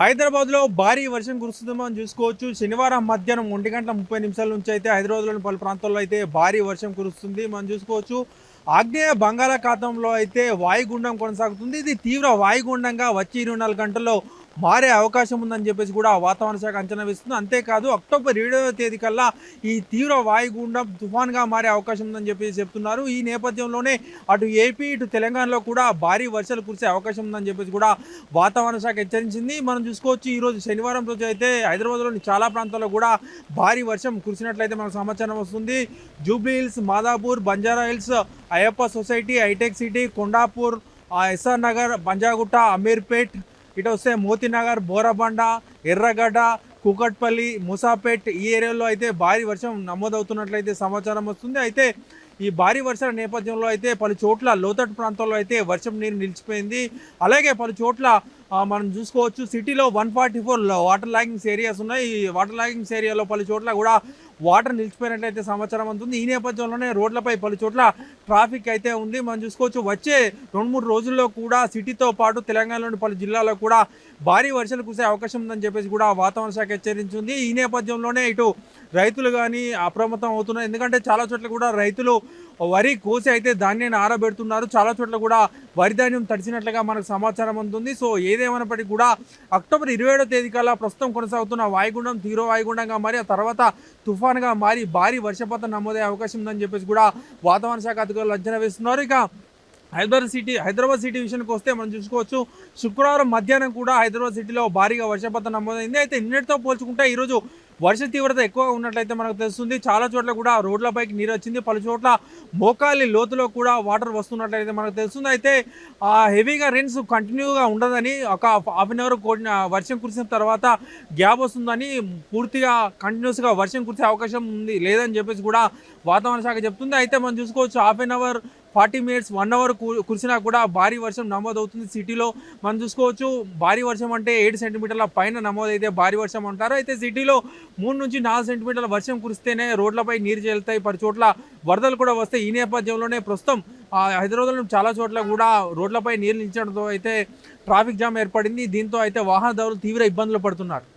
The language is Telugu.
హైదరాబాద్లో భారీ వర్షం కురుస్తుందో మనం చూసుకోవచ్చు. శనివారం మధ్యాహ్నం ఒంటి గంటల ముప్పై నిమిషాల నుంచి అయితే హైదరాబాద్లోని పలు ప్రాంతాల్లో అయితే భారీ వర్షం కురుస్తుంది మనం చూసుకోవచ్చు. ఆగ్నేయ బంగాళాఖాతంలో అయితే వాయుగుండం కొనసాగుతుంది. ఇది తీవ్ర వాయుగుండంగా వచ్చి ఇరవై నాలుగు గంటల్లో మారే అవకాశం ఉందని చెప్పేసి కూడా వాతావరణ శాఖ అంచనా వేస్తుంది. అంతేకాదు అక్టోబర్ ఏడవ తేదీ కల్లా ఈ తీవ్ర వాయుగుండం తుఫాన్గా మారే అవకాశం ఉందని చెప్పేసి చెప్తున్నారు. ఈ నేపథ్యంలోనే అటు ఏపీ ఇటు తెలంగాణలో కూడా భారీ వర్షాలు కురిసే అవకాశం ఉందని చెప్పేసి కూడా వాతావరణ శాఖ హెచ్చరించింది. మనం చూసుకోవచ్చు ఈరోజు శనివారం రోజు అయితే హైదరాబాద్లోని చాలా ప్రాంతాల్లో కూడా భారీ వర్షం కురిసినట్లయితే మనకు సమాచారం వస్తుంది. జూబ్లీ హిల్స్ మాదాపూర్ బంజారా హిల్స్ అయ్యప్ప సొసైటీ హైటెక్ సిటీ కొండాపూర్ ఎస్ఆర్ నగర్ బంజాగుట్ట అమీర్పేట్ ఇటు వస్తే మోతీనగర్ బోరబండ ఎర్రగడ్డ కూకట్పల్లి ముసాపేట్ ఈ ఏరియాలో అయితే భారీ వర్షం నమోదవుతున్నట్లయితే సమాచారం వస్తుంది. అయితే ఈ భారీ వర్షాల నేపథ్యంలో అయితే పలు చోట్ల లోతట్టు ప్రాంతాల్లో అయితే వర్షం నీరు నిలిచిపోయింది. అలాగే పలు చోట్ల మనం చూసుకోవచ్చు సిటీలో one forty four water loggings areas ఉన్నాయి. ఈ వాటర్ లాగింగ్స్ ఏరియాలో పలు చోట్ల కూడా వాటర్ నిలిచిపోయినట్లయితే సమాచారం అందుతుంది. ఈ నేపథ్యంలోనే రోడ్లపై పలు చోట్ల ట్రాఫిక్ అయితే ఉంది. మనం చూసుకోవచ్చు వచ్చే రెండు మూడు రోజుల్లో కూడా సిటీతో పాటు తెలంగాణలోని పలు జిల్లాల్లో కూడా భారీ వర్షాలు కురిసే అవకాశం ఉందని చెప్పేసి కూడా వాతావరణ శాఖ హెచ్చరించింది. ఈ నేపథ్యంలోనే ఇటు రైతులు కానీ అప్రమత్తం అవుతున్నారు. ఎందుకంటే చాలా చోట్ల కూడా రైతులు వరి కోసి అయితే ధాన్యాన్ని ఆరబెడుతున్నారు. చాలా చోట్ల కూడా వరి ధాన్యం తడిచినట్లుగా మనకు సమాచారం అందుతుంది సో ఏదేమైనప్పటికీ కూడా అక్టోబర్ ఇరవై ఏడో తేదీ కల్లా ప్రస్తుతం కొనసాగుతున్న వాయుగుండం తీవ్ర వాయుగుండంగా మరి ఆ తర్వాత తుఫాన్గా మారి భారీ వర్షపాతం నమోదయ్యే అవకాశం ఉందని చెప్పేసి కూడా వాతావరణ శాఖ అధికారులు అంచనా వేస్తున్నారు. ఇక హైదరాబాద్ సిటీ హైదరాబాద్ సిటీ విషయానికి వస్తే మనం చూసుకోవచ్చు శుక్రవారం మధ్యాహ్నం కూడా హైదరాబాద్ సిటీలో భారీగా వర్షపాతం నమోదైంది. అయితే నిన్నటితో పోల్చుకుంటే ఈరోజు వర్ష తీవ్రత ఎక్కువగా ఉన్నట్లయితే మనకు తెలుస్తుంది. చాలా చోట్ల కూడా రోడ్లపైకి నీరు వచ్చింది. పలు చోట్ల మోకాలి లోతులో కూడా వాటర్ వస్తున్నట్లయితే మనకు తెలుస్తుంది. అయితే ఆ హెవీగా రెయిన్స్ కంటిన్యూగా ఉండదని ఒక హాఫ్ అన్ అవర్ వర్షం కురిసిన తర్వాత గ్యాప్ వస్తుందని పూర్తిగా కంటిన్యూస్గా వర్షం కురిసే అవకాశం ఉంది. లేదని చెప్పేసి కూడా వాతావరణ శాఖ చెప్తుంది. అయితే మనం చూసుకోవచ్చు half an hour forty minutes one hour కురిసినా కూడా భారీ వర్షం నమోదవుతుంది సిటీలో. మనం చూసుకోవచ్చు భారీ వర్షం అంటే ఏడు సెంటీమీటర్ల పైన నమోదైతే భారీ వర్షం అంటారు. అయితే సిటీలో మూడు నుంచి నాలుగు సెంటీమీటర్ల వర్షం కురిస్తేనే రోడ్లపై నీరు చేరుతాయి పలు చోట్ల వరదలు కూడా వస్తాయి. ఈ నేపథ్యంలోనే ప్రస్తుతం ఆ, హైదరాబాద్లో చాలా చోట్ల కూడా రోడ్లపై నీరు నిలిచడంతో అయితే ట్రాఫిక్ జామ్ ఏర్పడింది. దీంతో అయితే వాహనదారులు తీవ్ర ఇబ్బందులు పడుతున్నారు.